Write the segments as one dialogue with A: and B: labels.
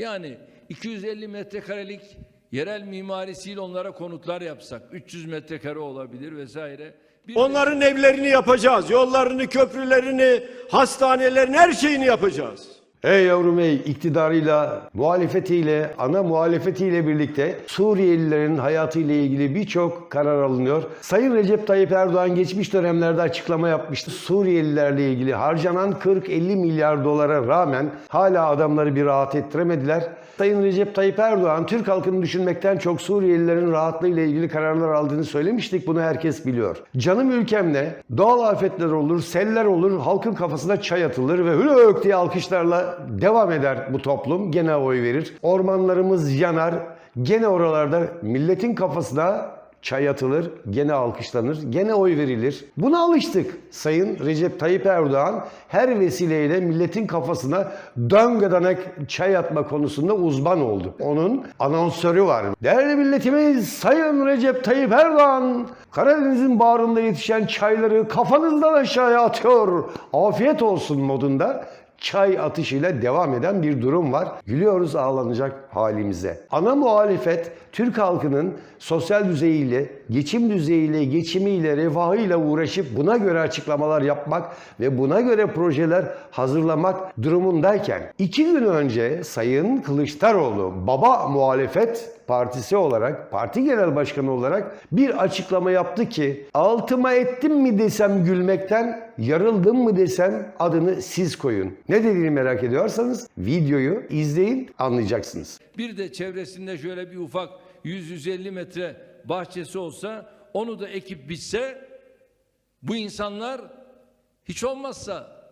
A: Yani 250 metrekarelik yerel mimarisiyle onlara konutlar yapsak 300 metrekare olabilir vesaire. Bir de-
B: Onların evlerini yapacağız. Yollarını, köprülerini, hastanelerini, her şeyini yapacağız.
C: Ey yavrum ey iktidarıyla, muhalefetiyle, ana muhalefetiyle birlikte Suriyelilerin hayatıyla ilgili birçok karar alınıyor. Sayın Recep Tayyip Erdoğan geçmiş dönemlerde açıklama yapmıştı. Suriyelilerle ilgili harcanan 40-50 milyar dolara rağmen hala adamları bir rahat ettiremediler. Sayın Recep Tayyip Erdoğan Türk halkını düşünmekten çok Suriyelilerin rahatlığıyla ilgili kararlar aldığını söylemiştik. Bunu herkes biliyor. Canım ülkemde doğal afetler olur, seller olur, halkın kafasına çay atılır ve hülök diye alkışlarla devam eder bu toplum. Gene oy verir. Ormanlarımız yanar. Gene oralarda milletin kafasına çay atılır, gene alkışlanır, gene oy verilir. Buna alıştık. Sayın Recep Tayyip Erdoğan her vesileyle milletin kafasına döngadanak çay atma konusunda uzman oldu. Onun anonsörü var. Değerli milletimiz, Sayın Recep Tayyip Erdoğan Karadeniz'in bağrında yetişen çayları kafanızdan aşağıya atıyor. Afiyet olsun modunda çay atışıyla devam eden bir durum var. Gülüyoruz ağlanacak halimize. Ana muhalefet Türk halkının sosyal düzeyiyle, geçim düzeyiyle, geçimiyle, refahıyla uğraşıp buna göre açıklamalar yapmak ve buna göre projeler hazırlamak durumundayken iki gün önce Sayın Kılıçdaroğlu baba muhalefet partisi olarak, parti genel başkanı olarak bir açıklama yaptı ki altıma ettim mi desem gülmekten, yarıldım mı desem adını siz koyun. Ne dediğini merak ediyorsanız videoyu izleyin anlayacaksınız.
A: Bir de çevresinde şöyle bir ufak 100-150 metre bahçesi olsa onu da ekip bitse bu insanlar hiç olmazsa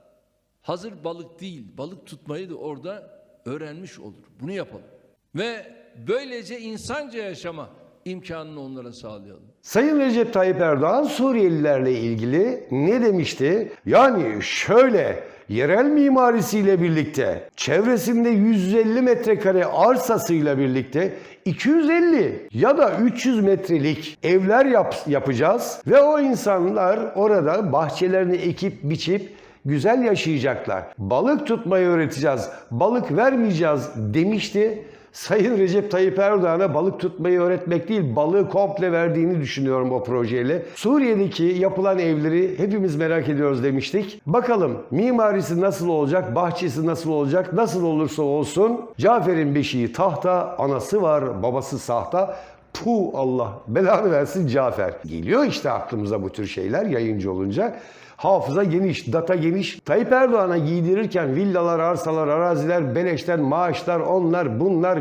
A: hazır balık değil balık tutmayı da orada öğrenmiş olur. Bunu yapalım. Ve böylece insanca yaşama imkanını onlara sağlayalım.
C: Sayın Recep Tayyip Erdoğan Suriyelilerle ilgili ne demişti? Yani şöyle yerel mimarisiyle birlikte, çevresinde 150 metrekare arsasıyla birlikte 250 ya da 300 metrelik evler yap- yapacağız ve o insanlar orada bahçelerini ekip biçip güzel yaşayacaklar. Balık tutmayı öğreteceğiz, balık vermeyeceğiz demişti. Sayın Recep Tayyip Erdoğan'a balık tutmayı öğretmek değil, balığı komple verdiğini düşünüyorum o projeyle. Suriye'deki yapılan evleri hepimiz merak ediyoruz demiştik. Bakalım mimarisi nasıl olacak, bahçesi nasıl olacak, nasıl olursa olsun Cafer'in beşiği tahta, anası var, babası sahta. Puh Allah belanı versin Cafer. Geliyor işte aklımıza bu tür şeyler yayıncı olunca. Hafıza geniş, data geniş. Tayyip Erdoğan'a giydirirken villalar, arsalar, araziler, beleşten maaşlar, onlar, bunlar,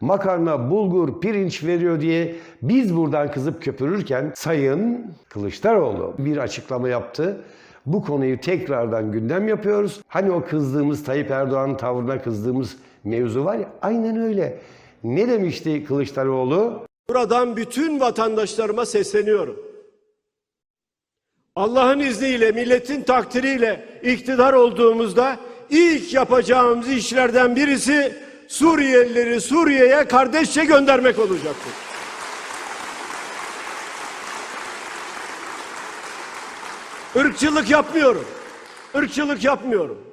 C: makarna, bulgur, pirinç veriyor diye biz buradan kızıp köpürürken Sayın Kılıçdaroğlu bir açıklama yaptı. Bu konuyu tekrardan gündem yapıyoruz. Hani o kızdığımız Tayyip Erdoğan'ın tavrına kızdığımız mevzu var ya aynen öyle. Ne demişti Kılıçdaroğlu?
B: Buradan bütün vatandaşlarıma sesleniyorum. Allah'ın izniyle, milletin takdiriyle iktidar olduğumuzda ilk yapacağımız işlerden birisi Suriyelileri Suriye'ye kardeşçe göndermek olacaktır. Irkçılık yapmıyorum. Irkçılık yapmıyorum.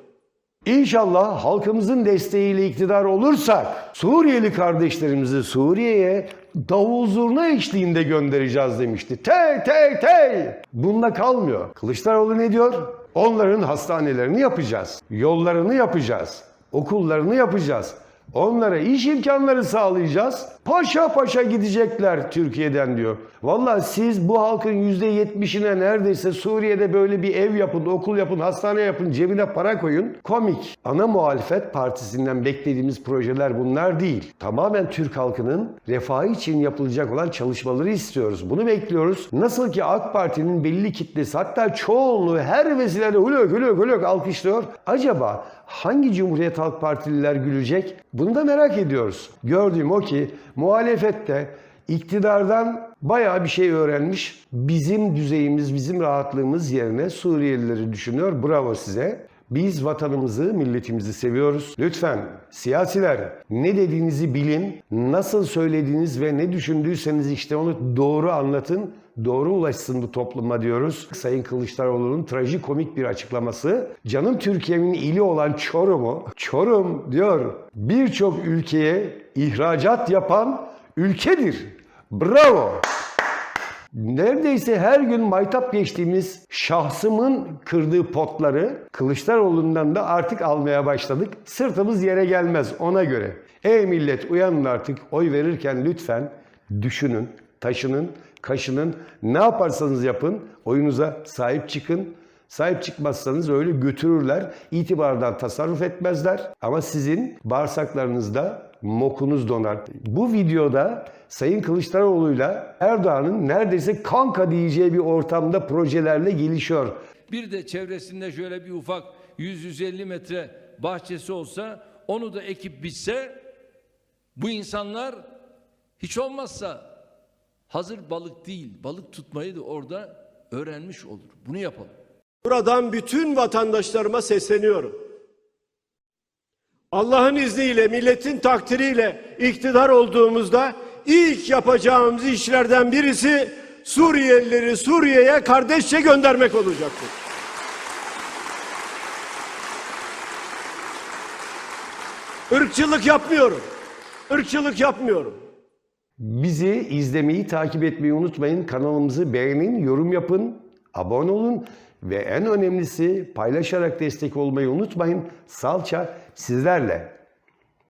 C: İnşallah halkımızın desteğiyle iktidar olursak Suriyeli kardeşlerimizi Suriye'ye davul zurna eşliğinde göndereceğiz demişti. Tey tey tey! Bunda kalmıyor. Kılıçdaroğlu ne diyor? Onların hastanelerini yapacağız. Yollarını yapacağız. Okullarını yapacağız. Onlara iş imkanları sağlayacağız. Paşa paşa gidecekler Türkiye'den diyor. Vallahi siz bu halkın %70'ine neredeyse Suriye'de böyle bir ev yapın, okul yapın, hastane yapın, cebine para koyun. Komik. Ana muhalefet partisinden beklediğimiz projeler bunlar değil. Tamamen Türk halkının refahı için yapılacak olan çalışmaları istiyoruz. Bunu bekliyoruz. Nasıl ki AK Parti'nin belli kitlesi hatta çoğunluğu her vesileyle hülök hülök hülök alkışlıyor. Acaba hangi Cumhuriyet Halk Partililer gülecek? Bunu da merak ediyoruz. Gördüğüm o ki muhalefette iktidardan bayağı bir şey öğrenmiş. Bizim düzeyimiz, bizim rahatlığımız yerine Suriyelileri düşünüyor. Bravo size. Biz vatanımızı, milletimizi seviyoruz. Lütfen siyasiler ne dediğinizi bilin, nasıl söylediğiniz ve ne düşündüyseniz işte onu doğru anlatın, doğru ulaşsın bu topluma diyoruz. Sayın Kılıçdaroğlu'nun trajikomik bir açıklaması. Canım Türkiye'nin ili olan Çorum'u, Çorum diyor birçok ülkeye ihracat yapan ülkedir. Bravo. Neredeyse her gün maytap geçtiğimiz şahsımın kırdığı potları Kılıçdaroğlu'ndan da artık almaya başladık. Sırtımız yere gelmez ona göre. Ey millet uyanın artık oy verirken lütfen düşünün, taşının, kaşının ne yaparsanız yapın oyunuza sahip çıkın. Sahip çıkmazsanız öyle götürürler. İtibardan tasarruf etmezler. Ama sizin bağırsaklarınızda mokunuz donar. Bu videoda Sayın Kılıçdaroğlu'yla Erdoğan'ın neredeyse kanka diyeceği bir ortamda projelerle gelişiyor.
A: Bir de çevresinde şöyle bir ufak 100-150 metre bahçesi olsa onu da ekip bitse bu insanlar hiç olmazsa hazır balık değil balık tutmayı da orada öğrenmiş olur. Bunu yapalım.
B: Buradan bütün vatandaşlarıma sesleniyorum. Allah'ın izniyle, milletin takdiriyle iktidar olduğumuzda ilk yapacağımız işlerden birisi Suriyelileri Suriye'ye kardeşçe göndermek olacaktır. Irkçılık yapmıyorum. Irkçılık yapmıyorum.
C: Bizi izlemeyi, takip etmeyi unutmayın. Kanalımızı beğenin, yorum yapın, abone olun ve en önemlisi paylaşarak destek olmayı unutmayın. Salça sizlerle.